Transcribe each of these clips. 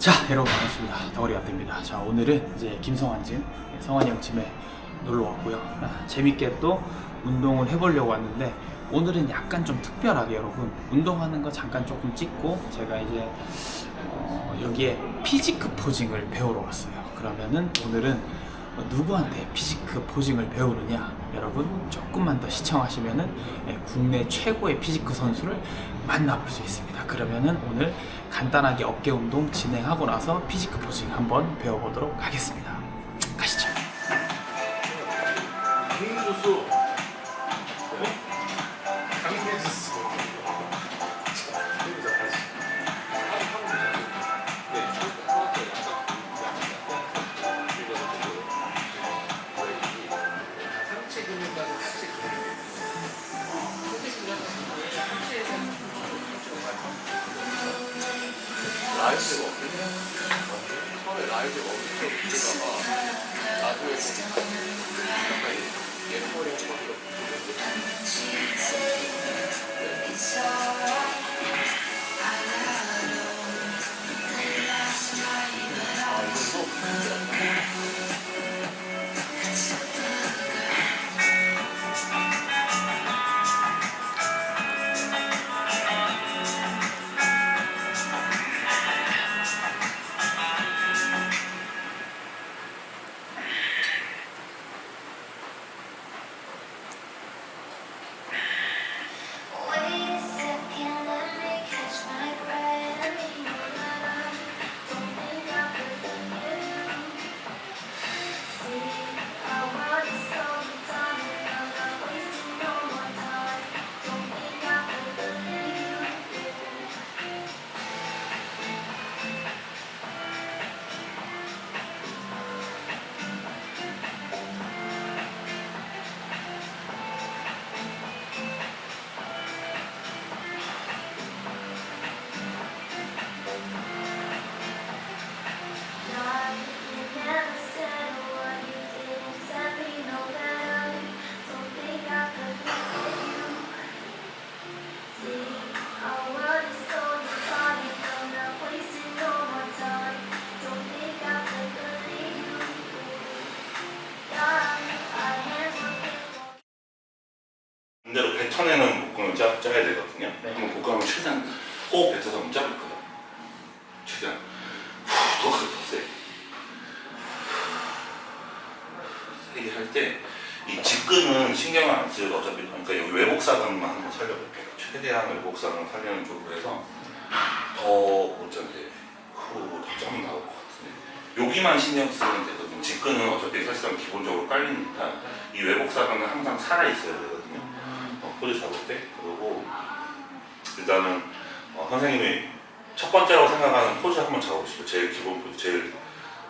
자 여러분 반갑습니다. 덩어리 갓대입니다. 자 오늘은 이제 김성환 짐 성환이 형 짐에 놀러 왔고요. 아, 재밌게 또 운동을 해보려고 왔는데 오늘은 약간 좀 특별하게 여러분 운동하는 거 잠깐 조금 찍고 제가 이제 어, 여기에 피지크 포징을 배우러 왔어요. 그러면은 오늘은 누구한테 피지크 포징을 배우느냐 여러분 조금만 더 시청하시면은 예, 국내 최고의 피지크 선수를 만나볼 수 있습니다. 그러면은 오늘 간단하게 어깨 운동 진행하고 나서 피지크 포징 한번 배워보도록 하겠습니다. 가시죠. 강민주수. 강 문제다가 나중에 약간 한 번도 아 이거 Wait 짜, 짜야 되거든요. 네. 한번 복근하면 최대한 호흡 뱉어서 한번 짜볼 거예요. 최대한 후, 더, 더 세. 세게 할 때 이 직근은 신경을 안 쓰여도 어차피 그러니까 여기 외복사근만 한번 살려볼게요. 최대한 외복사근 살리는 쪽으로 해서 짜게 후더좀 나올 것 같은데 여기만 신경 쓰면 되거든요. 직근은 어차피 사실상 기본적으로 깔리니까 이 외복사근은 항상 살아 있어야 되거든요. 어, 포즈 잡을 때 그리고 일단은 어, 선생님이 첫 번째라고 생각하는 포즈 한번 잡아보시고 제일 기본 포즈 제일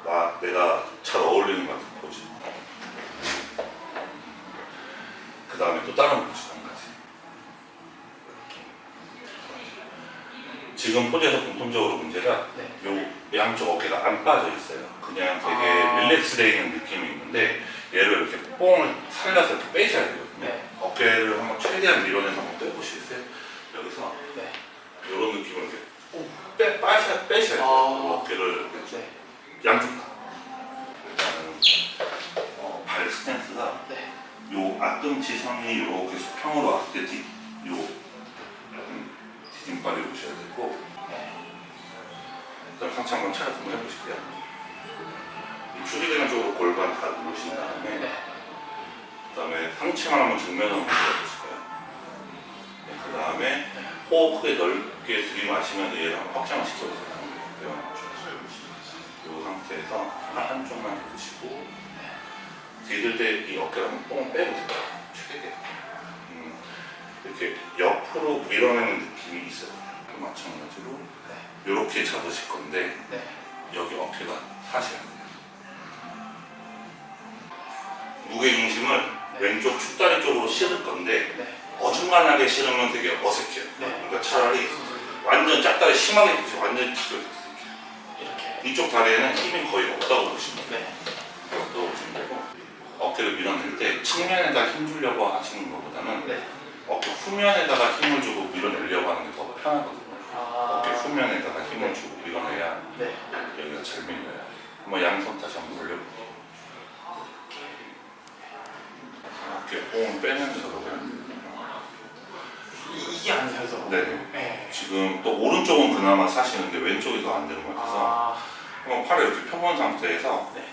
나 내가 잘 어울리는 것 같은 포즈 그 다음에 또 다른 포즈 한 가지. 지금 포즈에서 공통적으로 문제가 네. 요 양쪽 어깨가 안 빠져 있어요 그냥 되게 아. 릴렉스 되어 있는 느낌이 있는데 얘를 이렇게 뽕을 살려서 이렇게 빼셔야 네. 어깨를 한번 최대한 밀어내서 한번 빼보시겠어요? 여기서 네. 이런 느낌으로 이렇게 꼭 빼, 빠셔, 빼셔야 돼요. 아. 어깨를 이렇게 네. 양쪽 다. 일단은 어, 발 스탠스가 네. 요 앞꿈치 선이 이렇게 수평으로 왔을 때 뒤, 요 음, 디딤발이 오셔야 되고 네. 일단 상체 한번 차려서 한번 해보실게요. 이 추리되는 쪽으로 골반 다 누르신 다음에 네. 그 다음에 상체만 한번 정면으로 보여주실까요? 네, 그 다음에 호흡 크게 넓게 들이마시면 얘를 한번 확장을 시켜보세요. 이 상태에서 한쪽만 해주시고 뒤들 때이 어깨를 한번 뽕 빼보세요. 최대. 음, 이렇게 옆으로 밀어내는 느낌이 있어요. 그 마찬가지로 이렇게 잡으실 건데 네. 여기 어깨가 돼요. 무게 중심을 왼쪽 축다리 쪽으로 실을 건데 네. 어중간하게 실으면 되게 어색해요. 네. 그러니까 차라리 완전 짝다리 심하게 붙여 완전 탁 이렇게 이렇게. 이쪽 다리에는 힘이 거의 없다고 보시면 돼요. 네. 없다고 보시면 되고 어깨를 밀어낼 때 측면에다 힘 주려고 하시는 것보다는 네. 어깨 후면에다가 힘을 주고 밀어내려고 하는 게 더 편하거든요. 아. 어깨 수면에다가 힘을 주고 밀어내야 네. 여기가 잘 밀려요. 한번 양손 다시 한번 올려볼게요. 이렇게 뽕을 빼면서 이- 이게 안 서서. 네네. 네. 지금 또 오른쪽은 그나마 사시는데 왼쪽이 더 안 되는 것 같아서 아, 한번 팔을 이렇게 펴본 상태에서 네.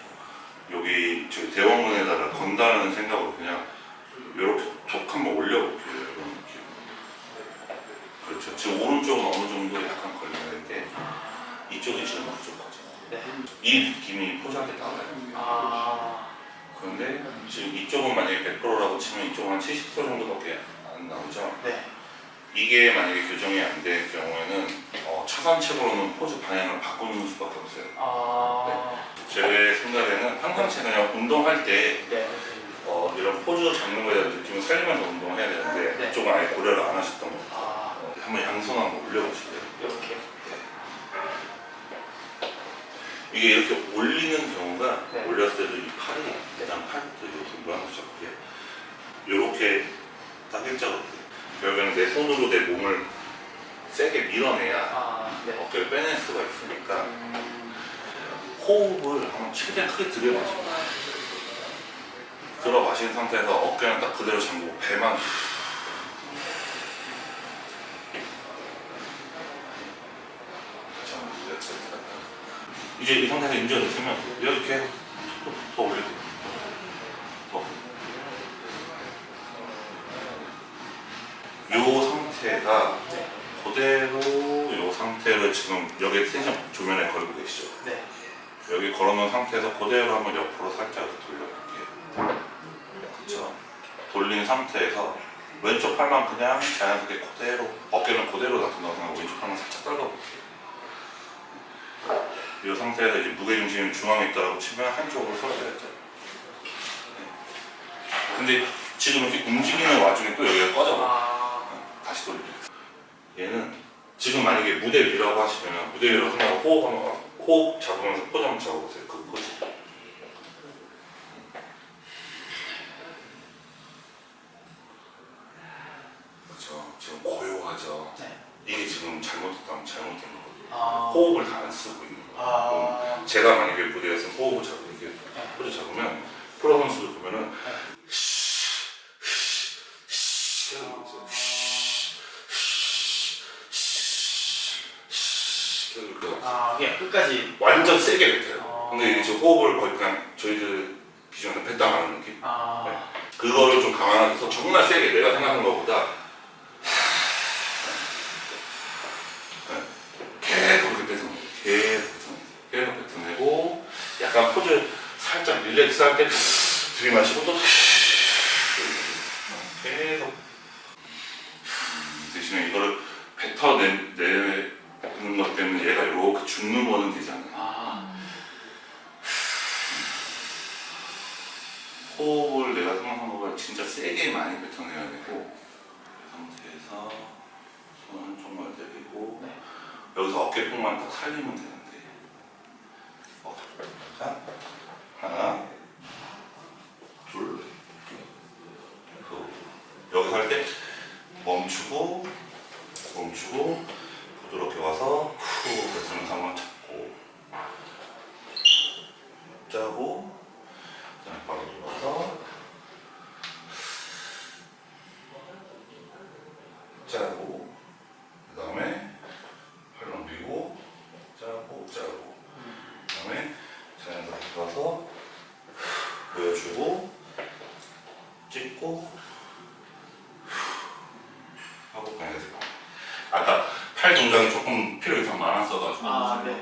여기 저기 대왕문에다가 건다는 생각으로 그냥 이렇게 톡 한번 올려볼게요. 이런 느낌. 그렇죠. 지금 오른쪽은 어느 정도 약간 걸리는데 이쪽이 지금 부족하죠. 네. 이 느낌이 때 나와요. 아, 지금 이쪽은 만약에 100%라고 치면 이쪽은 한70% 정도밖에 안 나오죠. 네. 이게 만약에 교정이 안 될 경우에는 어, 차선 책으로는 포즈 방향을 바꾸는 수밖에 없어요. 아, 제 생각에는 평상시에 그냥 운동할 때 네. 어, 이런 포즈 잡는 거에 대한 느낌을 살리면서 운동을 해야 되는데 네. 이쪽은 아예 고려를 안 하셨던 거예요. 아, 어, 한번 양손 한번 올려보실래요? 이렇게. 이게 이렇게 올리는 경우가 네. 올렸을 때도 이 팔이 일단 팔부터 이렇게 모양을 잡게 이렇게 딱 일자로 결국에는 내 손으로 내 몸을 세게 밀어내야 아, 네. 어깨를 빼낼 수가 있으니까 음, 호흡을 한번 최대한 크게 들여마시고 들어 마신 상태에서 어깨는 딱 그대로 잠그고 배만 잠그세요. 이제 이 상태에서 인지가 됐으면 이렇게 더, 더 올려도 더. 요 상태가 네. 그대로 요 상태를 지금 여기 텐션 조면에 걸고 계시죠? 네. 여기 걸어놓은 상태에서 그대로 한번 옆으로 살짝 돌려볼게요. 그렇죠? 돌린 상태에서 왼쪽 팔만 그냥 자연스럽게 그대로 어깨는 그대로 놔둔다고 생각하고 왼쪽 팔만 살짝 떨궈볼게요. 이 상태에서 이제 무게중심이 중앙에 있다고 치면 한쪽으로 쏠려야죠. 근데 지금 이렇게 움직이는 와중에 또 여기가 꺼져버려. 아, 다시 돌려요. 얘는 지금 만약에 무대 위라고 하시면 무대 위라고 생각하고 호흡 한번 호흡 잡으면서 포즈 한번 잡아보세요. 그 포즈. 그렇죠. 지금 고요하죠. 네. 이게 지금 잘못했다면 잘못된 거거든요. 아, 호흡을 다 안 쓰고 있는 거예요. 아, 제가 만약에 무대에서 호흡을 잡고 이렇게 네. 포즈 잡으면 프로 선수들 보면은 네. 아, 그냥 끝까지. 완전 세게 뱉어요. 아. 근데 이게 지금 호흡을 거의 그냥 저희들 기준에서 뱉다 가는 느낌? 아, 그거를 좀 감안해서 정말 세게 내가 생각하는 것보다 네. 계속 그렇게 뱉어내요. 계속 뱉어내요. 계속 뱉어내고 약간 포즈 살짝 릴렉스 할 때 들이마시고 또 계속 대신에 이거를 뱉어내는 것 때문에 얘가 이렇게 죽는 거는 되지 않아요. 아, 호흡을 내가 생각한 것보다 진짜 세게 많이 뱉어내야 되고 그 상태에서 손 한쪽만 내리고 네. 여기서 어깨뽕만 딱 살리면 되는데 어, 자, 하나 둘 후. 여기서 할 때 멈추고 멈추고 부드럽게 와서 후 뱉으면서 한번 잡고 짜고 그다음에 바로 돌아서 짜고 그 다음에 팔 넘기고 짜고 짜고 그 다음에 자연스럽게 들어서 보여주고 찍고 하고 그냥 해서 아까 팔 동작이 조금 필요 이상 많았어가지고 아, 네.